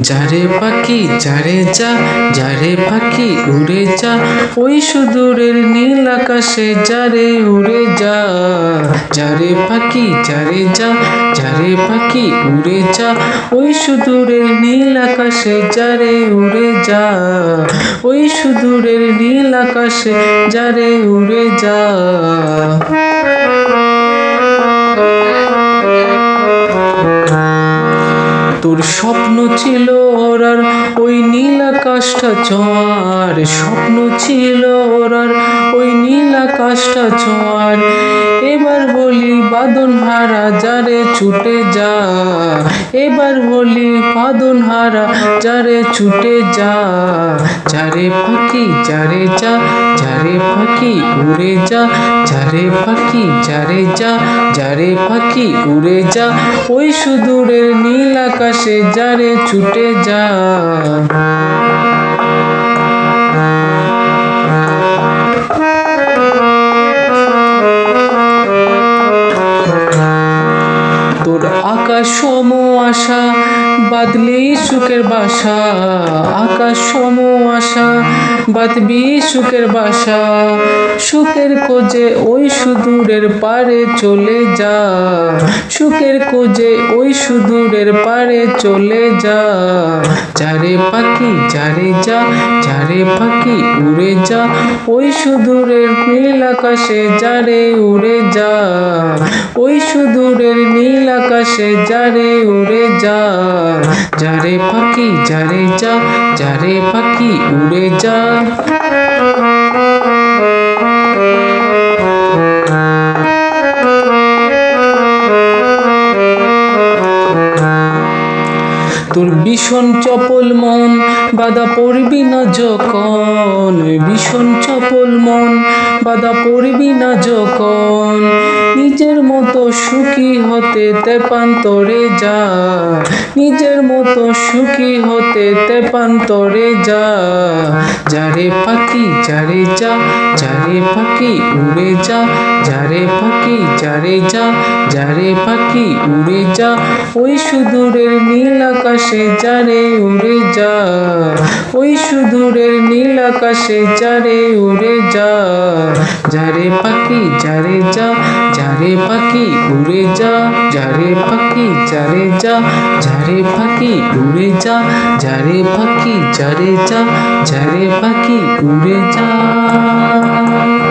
যারে পাখি, যারে যা, যারে পাখি উড়ে যা, ওই সুদূরের নীল আকাশে যারে উড়ে যা। যারে পাখি, যারে যা, যারে পাখি উড়ে যা, ওই সুদূরের নীল আকাশে যারে উড়ে যা। ওই সুদূরের নীল আকাশে যারে উড়ে যা। তোর স্বপ্ন ছিল ওরার, ওই নীল আকাশটা ছোঁয়ার স্বপ্ন ছিল ওরার, ওই নীল আকাশটা ছোঁয়ার এবার বলি বাদন হারা, যারে ছুটে যা। এবার বলি বাদন হারা, যারে ছুটে যা। যারে পাখি যারে যা। যারে পাখি উড়ে যা। যারে পাখি যারে যা। যারে পাখি উড়ে যা। ওই সুদূরের নীল আকাশে যারে ছুটে যা। আকাশ সম আশা, বাদলি সুখের বাসা। আকাশ সম আশা, বাদবি সুখের বাসা। সুখের খোঁজে ওই সুদূরের পারে চলে যা। সুখের খোঁজে ওই সুদূরের পারে চলে যা। যারে পাখি, যারে যা, যারে পাখি উড়ে যা। ওই সুদূরের নীল আকাশে যারে উড়ে যা। ওই সুদূরের নীল আকাশে যারে উড়ে যা যারে পাখি যারে যা যারে পাখি উড়ে যা। তোর ভীষণ চপল মন, বাধা পড়বি না যখন। ভীষণ চপল মন, বাধা পড়বি না যখন। নিজের মতো সুখী হতে তেপান্তরে যা। নিজের মতো সুখী হতে তেপান্তরে যা। যারে পাখি, যারে যা, যারে পাখি উড়ে যা। যারে পাখি, যারে যা, যারে পাখি উড়ে যা। ওই সুদূরের নীল আকাশে যারে উড়ে যা। ওই সুদূরের নীল আকাশে যারে উড়ে যা। যারে পাখি যারে যা, যারে পাখি উড়ে যা। যারে পাখি যারে যা, যারে পাখি উড়ে যা। যারে পাখি যারে যা, যারে পাখি উড়ে যা।